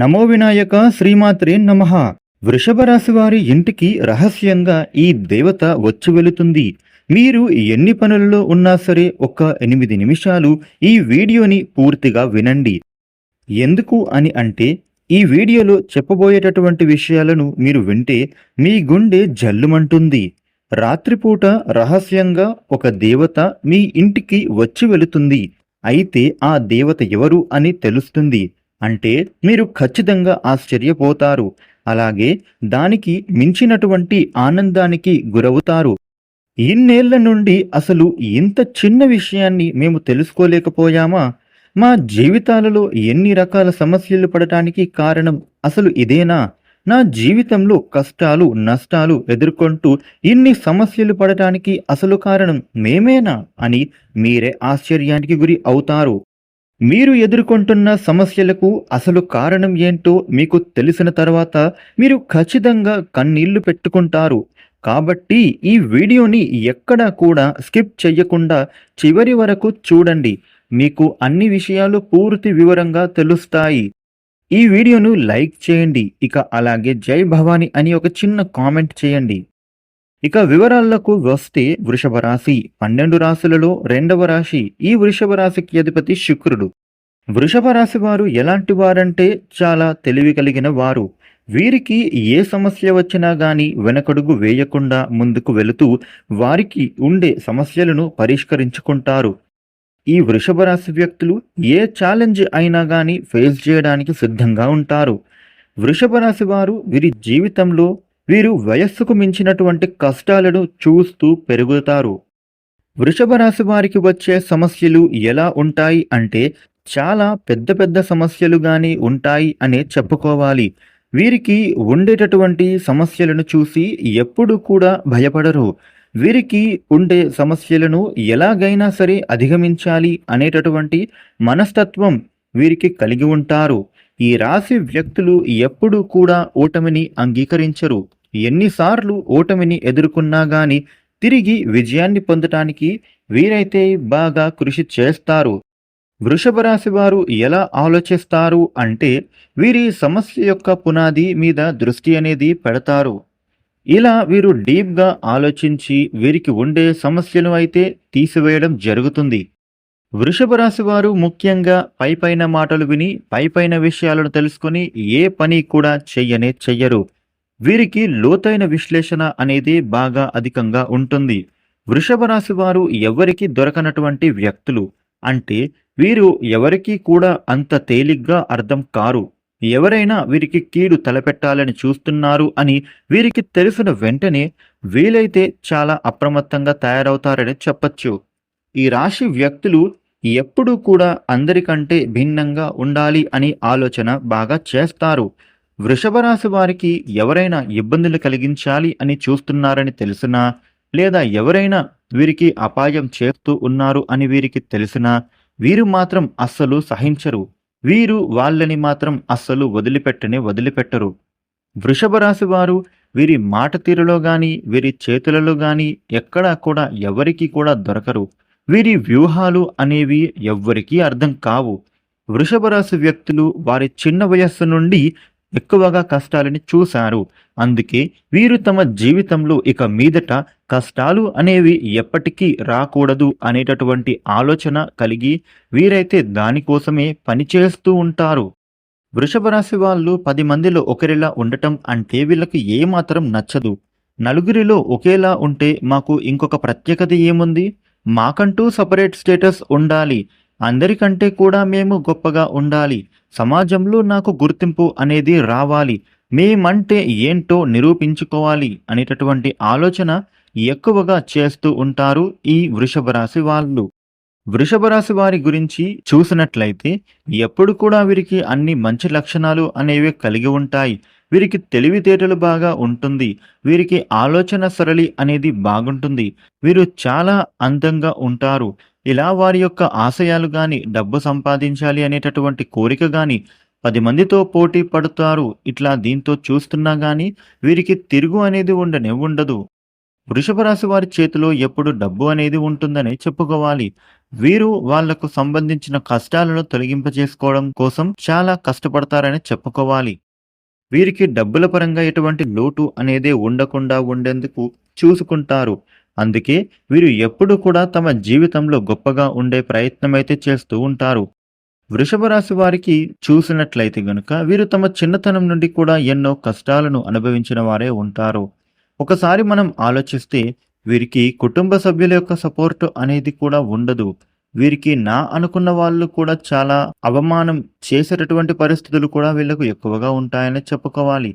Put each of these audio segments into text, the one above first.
నమో వినాయక శ్రీమాత్రే నమ. వృషభరాశి వారి ఇంటికి రహస్యంగా ఈ దేవత వచ్చి వెళుతుంది. మీరు ఎన్ని పనులలో ఉన్నా సరే ఒక ఎనిమిది నిమిషాలు ఈ వీడియోని పూర్తిగా వినండి. ఎందుకు అని అంటే ఈ వీడియోలో చెప్పబోయేటటువంటి విషయాలను మీరు వింటే మీ గుండె జల్లుమంటుంది. రాత్రిపూట రహస్యంగా ఒక దేవత మీ ఇంటికి వచ్చి వెళుతుంది. అయితే ఆ దేవత ఎవరు అని తెలుస్తుంది. అంటే మీరు ఖచ్చితంగా ఆశ్చర్యపోతారు. అలాగే దానికి మించినటువంటి ఆనందానికి గురవుతారు. ఇన్నేళ్ళ నుండి అసలు ఇంత చిన్న విషయాన్ని మేము తెలుసుకోలేకపోయామా? మా జీవితాలలో ఎన్ని రకాల సమస్యలు పడటానికి కారణం అసలు ఇదేనా? నా జీవితంలో కష్టాలు నష్టాలు ఎదుర్కొంటూ ఇన్ని సమస్యలు పడటానికి అసలు కారణం మేమేనా అని మీరే ఆశ్చర్యానికి గురి అవుతారు. మీరు ఎదుర్కొంటున్న సమస్యలకు అసలు కారణం ఏంటో మీకు తెలిసిన తర్వాత మీరు ఖచ్చితంగా కన్నీళ్ళు పెట్టుకుంటారు. కాబట్టి ఈ వీడియోని ఎక్కడా కూడా స్కిప్ చెయ్యకుండా చివరి వరకు చూడండి. మీకు అన్ని విషయాలు పూర్తి వివరంగా తెలుస్తాయి. ఈ వీడియోను లైక్ చేయండి. ఇక అలాగే జై భవాని అని ఒక చిన్న కామెంట్ చేయండి. ఇక వివరాలకు వస్తే వృషభ రాశి. పన్నెండు రాశులలో రెండవ రాశి ఈ వృషభ రాశికి అధిపతి శుక్రుడు. వృషభ రాశి వారు ఎలాంటి వారంటే చాలా తెలివి కలిగిన వారు. వీరికి ఏ సమస్య వచ్చినా గాని వెనకడుగు వేయకుండా ముందుకు వెళుతూ వారికి ఉండే సమస్యలను పరిష్కరించుకుంటారు. ఈ వృషభ రాశి వ్యక్తులు ఏ ఛాలెంజ్ అయినా గాని ఫేస్ చేయడానికి సిద్ధంగా ఉంటారు. వృషభ రాశి వారు వీరి జీవితంలో వీరు వయస్సుకు మించినటువంటి కష్టాలను చూస్తూ పెరుగుతారు. వృషభ రాశి వారికి వచ్చే సమస్యలు ఎలా ఉంటాయి అంటే చాలా పెద్ద పెద్ద సమస్యలు గాని ఉంటాయి అనే చెప్పుకోవాలి. వీరికి ఉండేటటువంటి సమస్యలను చూసి ఎప్పుడు కూడా భయపడరు. వీరికి ఉండే సమస్యలను ఎలాగైనా సరే అధిగమించాలి అనేటటువంటి మనస్తత్వం వీరికి కలిగి ఉంటారు. ఈ రాశి వ్యక్తులు ఎప్పుడూ కూడా ఓటమిని అంగీకరించరు. ఎన్నిసార్లు ఓటమిని ఎదుర్కొన్నా గాని తిరిగి విజయాన్ని పొందటానికి వీరైతే బాగా కృషి చేస్తారు. వృషభ రాశి వారు ఎలా ఆలోచిస్తారు అంటే వీరి సమస్య యొక్క పునాది మీద దృష్టి అనేది పెడతారు. ఇలా వీరు డీప్గా ఆలోచించి వీరికి ఉండే సమస్యను అయితే తీసివేయడం జరుగుతుంది. వృషభ రాశి వారు ముఖ్యంగా పైపైన మాటలు విని పైపైన విషయాలను తెలుసుకొని ఏ పని కూడా చెయ్యనే చెయ్యరు. వీరికి లోతైన విశ్లేషణ అనేది బాగా అధికంగా ఉంటుంది. వృషభ రాశి వారు ఎవరికి దొరకనటువంటి వ్యక్తులు. అంటే వీరు ఎవరికీ కూడా అంత తేలిగ్గా అర్థం కారు. ఎవరైనా వీరికి కీడు తలపెట్టాలని చూస్తున్నారు అని వీరికి తెలిసిన వెంటనే వీలైతే చాలా అప్రమత్తంగా తయారవుతారని చెప్పచ్చు. ఈ రాశి వ్యక్తులు ఎప్పుడూ కూడా అందరికంటే భిన్నంగా ఉండాలి అని ఆలోచన బాగా చేస్తారు. వృషభ రాశి వారికి ఎవరైనా ఇబ్బందులు కలిగించాలి అని చూస్తున్నారని తెలిసినా లేదా ఎవరైనా వీరికి అపాయం చేస్తూ ఉన్నారు అని వీరికి తెలిసినా వీరు మాత్రం అస్సలు సహించరు. వీరు వాళ్ళని మాత్రం అస్సలు వదిలిపెట్టనే వదిలిపెట్టరు. వృషభ రాశి వారు వీరి మాట తీరులో గాని వీరి చేతులలో గాని ఎక్కడా కూడా ఎవరికి కూడా దొరకరు. వీరి వ్యూహాలు అనేవి ఎవ్వరికీ అర్థం కావు. వృషభ రాశి వ్యక్తులు వారి చిన్న వయస్సు నుండి ఎక్కువగా కష్టాలని చూశారు. అందుకే వీరు తమ జీవితంలో ఇక మీదట కష్టాలు అనేవి ఎప్పటికీ రాకూడదు అనేటటువంటి ఆలోచన కలిగి వీరైతే దానికోసమే పనిచేస్తూ ఉంటారు. వృషభ రాశి వాళ్ళు పది మందిలో ఒకరిలా ఉండటం అంటే వీళ్ళకి ఏమాత్రం నచ్చదు. నలుగురిలో ఒకేలా ఉంటే మాకు ఇంకొక ప్రత్యేకత ఏముంది? మాకంటూ సపరేట్ స్టేటస్ ఉండాలి. అందరికంటే కూడా మేము గొప్పగా ఉండాలి. సమాజంలో నాకు గుర్తింపు అనేది రావాలి. మేమంటే ఏంటో నిరూపించుకోవాలి అనేటటువంటి ఆలోచన ఎక్కువగా చేస్తూ ఉంటారు ఈ వృషభ రాశి వాళ్ళు. వృషభ రాశి వారి గురించి చూసినట్లయితే ఎప్పుడు కూడా వీరికి అన్ని మంచి లక్షణాలు అనేవి కలిగి ఉంటాయి. వీరికి తెలివితేటలు బాగా ఉంటుంది. వీరికి ఆలోచన సరళి అనేది బాగుంటుంది. వీరు చాలా అందంగా ఉంటారు. ఇలా వారి యొక్క ఆశయాలు గాని డబ్బు సంపాదించాలి అనేటటువంటి కోరిక గాని పది మందితో పోటీ పడుతారు. ఇట్లా దీంతో చూస్తున్నా గాని వీరికి తిరుగు అనేది ఉండనే ఉండదు. వృషభ రాశి వారి చేతిలో ఎప్పుడు డబ్బు అనేది ఉంటుందని చెప్పుకోవాలి. వీరు వాళ్ళకు సంబంధించిన కష్టాలను తొలగింపజేసుకోవడం కోసం చాలా కష్టపడతారని చెప్పుకోవాలి. వీరికి డబ్బుల పరంగా ఎటువంటి లోటు అనేది ఉండకుండా ఉండేందుకు చూసుకుంటారు. అందుకే వీరు ఎప్పుడు కూడా తమ జీవితంలో గొప్పగా ఉండే ప్రయత్నం అయితే చేస్తూ ఉంటారు. వృషభ రాశి వారికి చూసినట్లయితే గనుక వీరు తమ చిన్నతనం నుండి కూడా ఎన్నో కష్టాలను అనుభవించిన వారే ఉంటారు. ఒకసారి మనం ఆలోచిస్తే వీరికి కుటుంబ సభ్యుల యొక్క సపోర్ట్ అనేది కూడా ఉండదు. వీరికి నా అనుకున్న వాళ్ళు కూడా చాలా అవమానం చేసేటటువంటి పరిస్థితులు కూడా వీళ్ళకు ఎక్కువగా ఉంటాయని చెప్పుకోవాలి.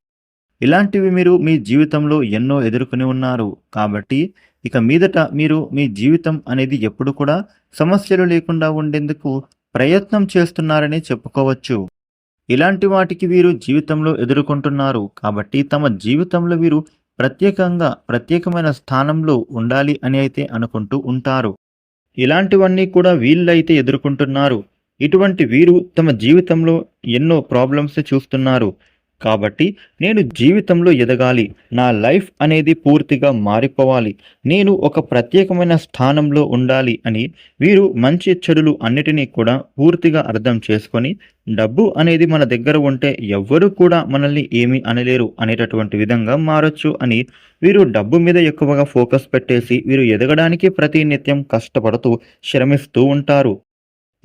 ఇలాంటివి మీరు మీ జీవితంలో ఎన్నో ఎదుర్కొని ఉన్నారు. కాబట్టి ఇక మీదట మీరు మీ జీవితం అనేది ఎప్పుడు కూడా సమస్యలు లేకుండా ఉండేందుకు ప్రయత్నం చేస్తున్నారని చెప్పుకోవచ్చు. ఇలాంటి వాటికి వీరు జీవితంలో ఎదుర్కొంటున్నారు. కాబట్టి తమ జీవితంలో వీరు ప్రత్యేకంగా ప్రత్యేకమైన స్థానంలో ఉండాలి అని అయితే అనుకుంటూ ఉంటారు. ఇలాంటివన్నీ కూడా వీళ్ళైతే ఎదుర్కొంటున్నారు. ఇటువంటి వీరు తమ జీవితంలో ఎన్నో ప్రాబ్లమ్స్ చూస్తున్నారు. కాబట్టి నేను జీవితంలో ఎదగాలి. నా లైఫ్ అనేది పూర్తిగా మారిపోవాలి. నేను ఒక ప్రత్యేకమైన స్థానంలో ఉండాలి అని వీరు మంచి చెడులు అన్నిటినీ కూడా పూర్తిగా అర్థం చేసుకొని డబ్బు అనేది మన దగ్గర ఉంటే ఎవ్వరూ కూడా మనల్ని ఏమీ అనలేరు అనేటటువంటి విధంగా మారొచ్చు అని వీరు డబ్బు మీద ఎక్కువగా ఫోకస్ పెట్టేసి వీరు ఎదగడానికి ప్రతి నిత్యం కష్టపడుతూ శ్రమిస్తూ ఉంటారు.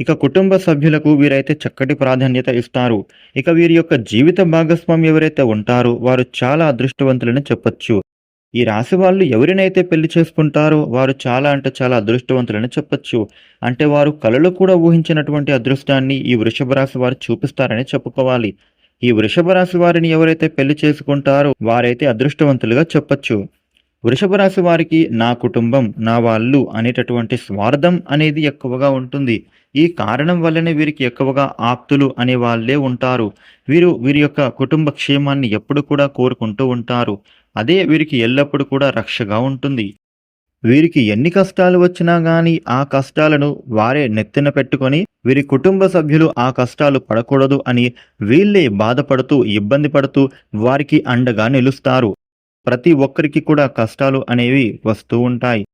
ఇక కుటుంబ సభ్యులకు వీరైతే చక్కటి ప్రాధాన్యత ఇస్తారు. ఇక వీరి యొక్క జీవిత భాగస్వామి ఎవరైతే ఉంటారో వారు చాలా అదృష్టవంతులని చెప్పొచ్చు. ఈ రాశి వాళ్ళు ఎవరినైతే పెళ్ళి చేసుకుంటారో వారు చాలా అంటే చాలా అదృష్టవంతులని చెప్పొచ్చు. అంటే వారు కళలు కూడా ఊహించినటువంటి అదృష్టాన్ని ఈ వృషభ రాశి వారు చూపిస్తారని చెప్పుకోవాలి. ఈ వృషభ రాశి వారిని ఎవరైతే పెళ్ళి చేసుకుంటారో వారైతే అదృష్టవంతులుగా చెప్పొచ్చు. వృషభ రాశి వారికి నా కుటుంబం నా వాళ్ళు అనేటటువంటి స్వార్థం అనేది ఎక్కువగా ఉంటుంది. ఈ కారణం వల్లనే వీరికి ఎక్కువగా ఆప్తులు అనే వాళ్ళే ఉంటారు. వీరు వీరి యొక్క కుటుంబ క్షేమాన్ని ఎప్పుడు కూడా కోరుకుంటూ ఉంటారు. అదే వీరికి ఎల్లప్పుడూ కూడా రక్షగా ఉంటుంది. వీరికి ఎన్ని కష్టాలు వచ్చినా గాని ఆ కష్టాలను వారే నెత్తిన పెట్టుకొని వీరి కుటుంబ సభ్యులు ఆ కష్టాలు పడకూడదు అని వీళ్ళే బాధపడుతూ ఇబ్బంది పడుతూ వారికి అండగా నిలుస్తారు. ప్రతి ఒక్కరికి కూడా కష్టాలు అనేవి వస్తూ ఉంటాయి.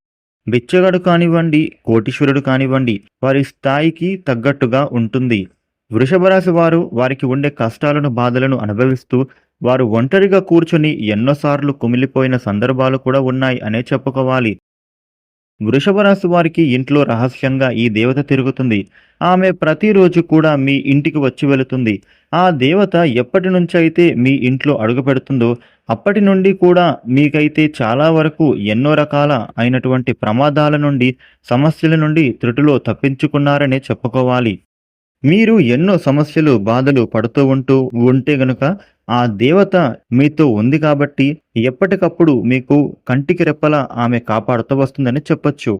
బిచ్చగాడు కానివ్వండి కోటీశ్వరుడు కానివ్వండి వారి స్థాయికి తగ్గట్టుగా ఉంటుంది. వృషభరాశి వారు వారికి ఉండే కష్టాలను బాధలను అనుభవిస్తూ వారు ఒంటరిగా కూర్చొని ఎన్నోసార్లు కుమిలిపోయిన సందర్భాలు కూడా ఉన్నాయి అనే చెప్పుకోవాలి. వృషభరాశి వారికి ఇంట్లో రహస్యంగా ఈ దేవత తిరుగుతుంది. ఆమె ప్రతిరోజు కూడా మీ ఇంటికి వచ్చి వెళుతుంది. ఆ దేవత ఎప్పటి నుంచి అయితే మీ ఇంట్లో అడుగు పెడుతుందో అప్పటి నుండి కూడా మీకైతే చాలా వరకు ఎన్నో రకాల అయినటువంటి ప్రమాదాల నుండి సమస్యల నుండి త్రుటిలో తప్పించుకున్నారనే చెప్పుకోవాలి. మీరు ఎన్నో సమస్యలు బాధలు పడుతూ ఉంటూ ఉంటే గనుక ఆ దేవత మీతో ఉంది కాబట్టి ఎప్పటికప్పుడు మీకు కంటికి రెప్పలా ఆమె కాపాడుతూ వస్తుందని చెప్పొచ్చు.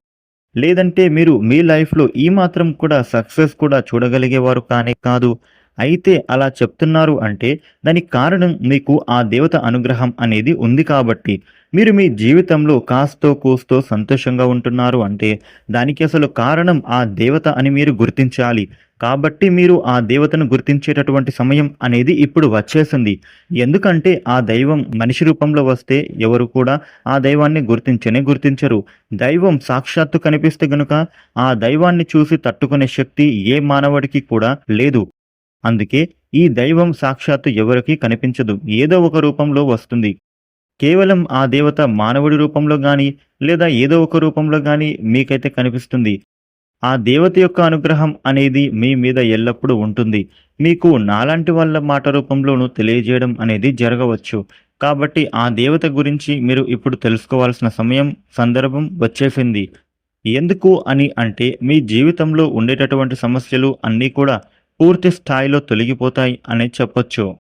లేదంటే మీరు మీ లైఫ్లో ఈ మాత్రం కూడా సక్సెస్ కూడా చూడగలిగేవారు కానే కాదు. అయితే అలా చెప్తున్నారు అంటే దానికి కారణం మీకు ఆ దేవత అనుగ్రహం అనేది ఉంది కాబట్టి. మీరు మీ జీవితంలో కాస్తో కూస్తో సంతోషంగా ఉంటున్నారు అంటే దానికి అసలు కారణం ఆ దేవత అని మీరు గుర్తించాలి. కాబట్టి మీరు ఆ దేవతను గుర్తించేటటువంటి సమయం అనేది ఇప్పుడు వచ్చేసింది. ఎందుకంటే ఆ దైవం మనిషి రూపంలో వస్తే ఎవరు కూడా ఆ దైవాన్ని గుర్తించనే గుర్తించరు. దైవం సాక్షాత్తు కనిపిస్తే గనుక ఆ దైవాన్ని చూసి తట్టుకునే శక్తి ఏ మానవుడికి కూడా లేదు. అందుకే ఈ దైవం సాక్షాత్తు ఎవరికి కనిపించదు. ఏదో ఒక రూపంలో వస్తుంది. కేవలం ఆ దేవత మానవుడి రూపంలో గాని లేదా ఏదో ఒక రూపంలో గాని మీకైతే కనిపిస్తుంది. ఆ దేవత యొక్క అనుగ్రహం అనేది మీ మీద ఎల్లప్పుడూ ఉంటుంది. మీకు నాలాంటి వాళ్ళ మాట రూపంలోనూ తెలియజేయడం అనేది జరగవచ్చు. కాబట్టి ఆ దేవత గురించి మీరు ఇప్పుడు తెలుసుకోవాల్సిన సమయం సందర్భం వచ్చేసింది. ఎందుకు అని అంటే మీ జీవితంలో ఉండేటటువంటి సమస్యలు అన్నీ కూడా పూర్తి స్థాయిలో తొలగిపోతాయి అనే చెప్పొచ్చు.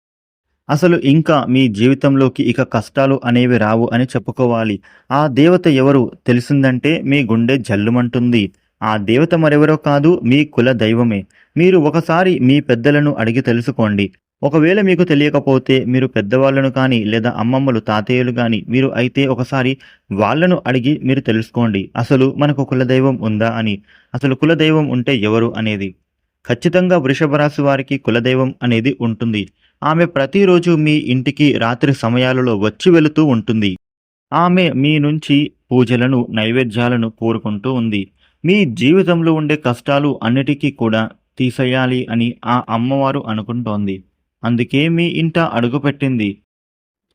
అసలు ఇంకా మీ జీవితంలోకి ఇక కష్టాలు అనేవి రావు అని చెప్పుకోవాలి. ఆ దేవత ఎవరు తెలిసిందంటే మీ గుండె జల్లుమంటుంది. ఆ దేవత మరెవరో కాదు మీ కుల దైవమే. మీరు ఒకసారి మీ పెద్దలను అడిగి తెలుసుకోండి. ఒకవేళ మీకు తెలియకపోతే మీరు పెద్దవాళ్ళను కానీ లేదా అమ్మమ్మలు తాతయ్యలు కానీ మీరు అయితే ఒకసారి వాళ్ళను అడిగి మీరు తెలుసుకోండి. అసలు మనకు కులదైవం ఉందా అని. అసలు కులదైవం ఉంటే ఎవరు అనేది. ఖచ్చితంగా వృషభ రాశి వారికి కులదైవం అనేది ఉంటుంది. ఆమె ప్రతిరోజు మీ ఇంటికి రాత్రి సమయాలలో వచ్చి వెళుతూ ఉంటుంది. ఆమె మీ నుంచి పూజలను నైవేద్యాలను కోరుకుంటూ ఉంది. మీ జీవితంలో ఉండే కష్టాలు అన్నిటికీ కూడా తీసేయాలి అని ఆ అమ్మవారు అనుకుంటోంది. అందుకే మీ ఇంట అడుగుపెట్టింది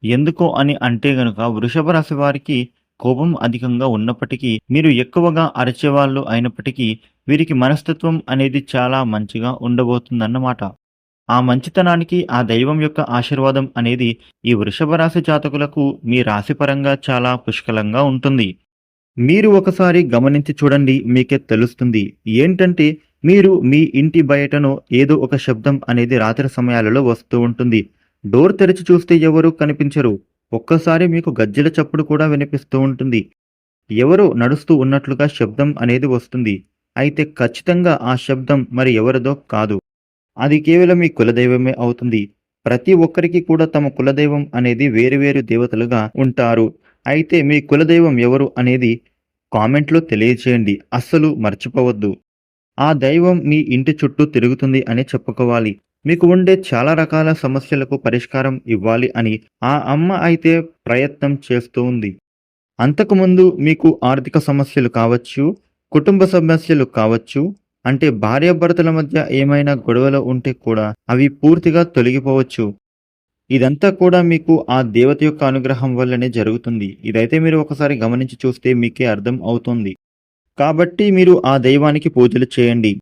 ఎందుకో అని అంటే గనుక వృషభ రాశి వారికి కోపం అధికంగా ఉన్నప్పటికీ మీరు ఎక్కువగా అరిచేవాళ్ళు అయినప్పటికీ వీరికి మనస్తత్వం అనేది చాలా మంచిగా ఉండబోతుందన్నమాట. ఆ మంచితనానికి ఆ దైవం యొక్క ఆశీర్వాదం అనేది ఈ వృషభ రాశి జాతకులకు మీ రాశిపరంగా చాలా పుష్కలంగా ఉంటుంది. మీరు ఒకసారి గమనించి చూడండి మీకే తెలుస్తుంది. ఏంటంటే మీరు మీ ఇంటి బయటను ఏదో ఒక శబ్దం అనేది రాత్రి సమయాలలో వస్తూ ఉంటుంది. డోర్ తెరిచి చూస్తే ఎవరు కనిపించరు. ఒక్కసారి మీకు గజ్జెల చప్పుడు కూడా వినిపిస్తూ ఉంటుంది. ఎవరో నడుస్తూ ఉన్నట్లుగా శబ్దం అనేది వస్తుంది. అయితే ఖచ్చితంగా ఆ శబ్దం మరి ఎవరిదో కాదు. అది కేవలం మీ కులదైవమే అవుతుంది. ప్రతి ఒక్కరికి కూడా తమ కులదైవం అనేది వేరువేరు దేవతలుగా ఉంటారు. అయితే మీ కులదైవం ఎవరు అనేది కామెంట్లో తెలియచేయండి అస్సలు మర్చిపోవద్దు. ఆ దైవం మీ ఇంటి చుట్టూ తిరుగుతుంది అని చెప్పుకోవాలి. మీకు ఉండే చాలా రకాల సమస్యలకు పరిష్కారం ఇవ్వాలి అని ఆ అమ్మ అయితే ప్రయత్నం చేస్తూ ఉంది అంతకుముందు మీకు ఆర్థిక సమస్యలు కావచ్చు కుటుంబ సమస్యలు కావచ్చు అంటే భార్యాభర్తల మధ్య ఏమైనా గొడవలు ఉంటే కూడా అవి పూర్తిగా తొలగిపోవచ్చు. ఇదంతా కూడా మీకు ఆ దేవత యొక్క అనుగ్రహం వల్లనే జరుగుతుంది. ఇదైతే మీరు ఒకసారి గమనించి చూస్తే మీకే అర్థం అవుతుంది. కాబట్టి మీరు ఆ దైవానికి పూజలు చేయండి.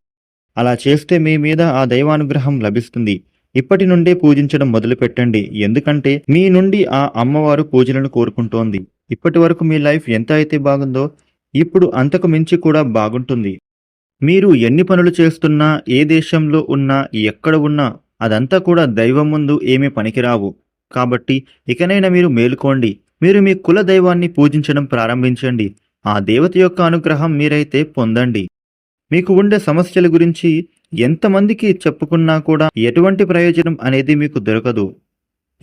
అలా చేస్తే మీ మీద ఆ దైవానుగ్రహం లభిస్తుంది. ఇప్పటి నుండే పూజించడం మొదలు పెట్టండి ఎందుకంటే మీ నుండి ఆ అమ్మవారు పూజలను కోరుకుంటోంది. ఇప్పటి వరకు మీ లైఫ్ ఎంత అయితే బాగుందో ఇప్పుడు అంతకు మించి కూడా బాగుంటుంది. మీరు ఎన్ని పనులు చేస్తున్నా ఏ దేశంలో ఉన్నా ఎక్కడ ఉన్నా అదంతా కూడా దైవం ముందు ఏమీ పనికిరావు. కాబట్టి ఇకనైనా మీరు మేలుకోండి. మీరు మీ కుల దైవాన్ని పూజించడం ప్రారంభించండి. ఆ దేవత యొక్క అనుగ్రహం మీరైతే పొందండి. మీకు ఉండే సమస్యల గురించి ఎంతమందికి చెప్పుకున్నా కూడా ఎటువంటి ప్రయోజనం అనేది మీకు దొరకదు.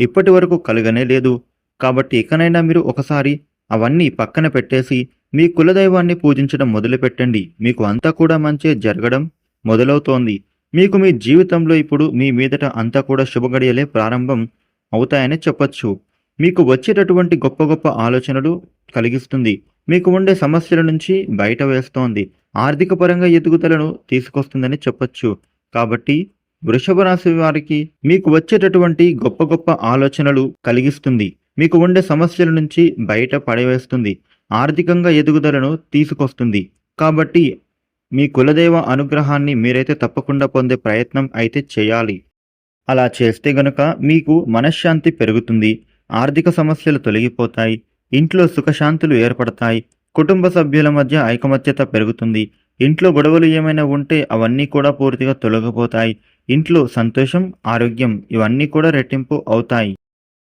ఇప్పటి వరకు కలగనే లేదు. కాబట్టి ఇకనైనా మీరు ఒకసారి అవన్నీ పక్కన పెట్టేసి మీ కులదైవాన్ని పూజించడం మొదలుపెట్టండి. మీకు అంతా కూడా మంచి జరగడం మొదలవుతోంది. మీకు మీ జీవితంలో ఇప్పుడు మీ మీదట అంతా కూడా శుభగడియలే ప్రారంభం అవుతాయని చెప్పచ్చు. మీకు వచ్చేటటువంటి గొప్ప గొప్ప ఆలోచనలు కలిగిస్తుంది. మీకు ఉండే సమస్యల నుంచి బయట వేస్తోంది. ఆర్థిక పరంగా ఎదుగుదలను తీసుకొస్తుందని చెప్పొచ్చు. కాబట్టి వృషభ రాశి వారికి మీకు వచ్చేటటువంటి గొప్ప గొప్ప ఆలోచనలు కలిగిస్తుంది. మీకు ఉండే సమస్యల నుంచి బయట పడవేస్తుంది. ఆర్థికంగా ఎదుగుదలను తీసుకొస్తుంది. కాబట్టి మీ కులదేవ అనుగ్రహాన్ని మీరైతే తప్పకుండా పొందే ప్రయత్నం అయితే చేయాలి. అలా చేస్తే గనుక మీకు మనశ్శాంతి పెరుగుతుంది. ఆర్థిక సమస్యలు తొలగిపోతాయి. ఇంట్లో సుఖశాంతులు ఏర్పడతాయి. కుటుంబ సభ్యుల మధ్య ఐకమత్యత పెరుగుతుంది. ఇంట్లో గొడవలు ఏమైనా ఉంటే అవన్నీ కూడా పూర్తిగా తొలగిపోతాయి. ఇంట్లో సంతోషం ఆరోగ్యం ఇవన్నీ కూడా రెట్టింపు అవుతాయి.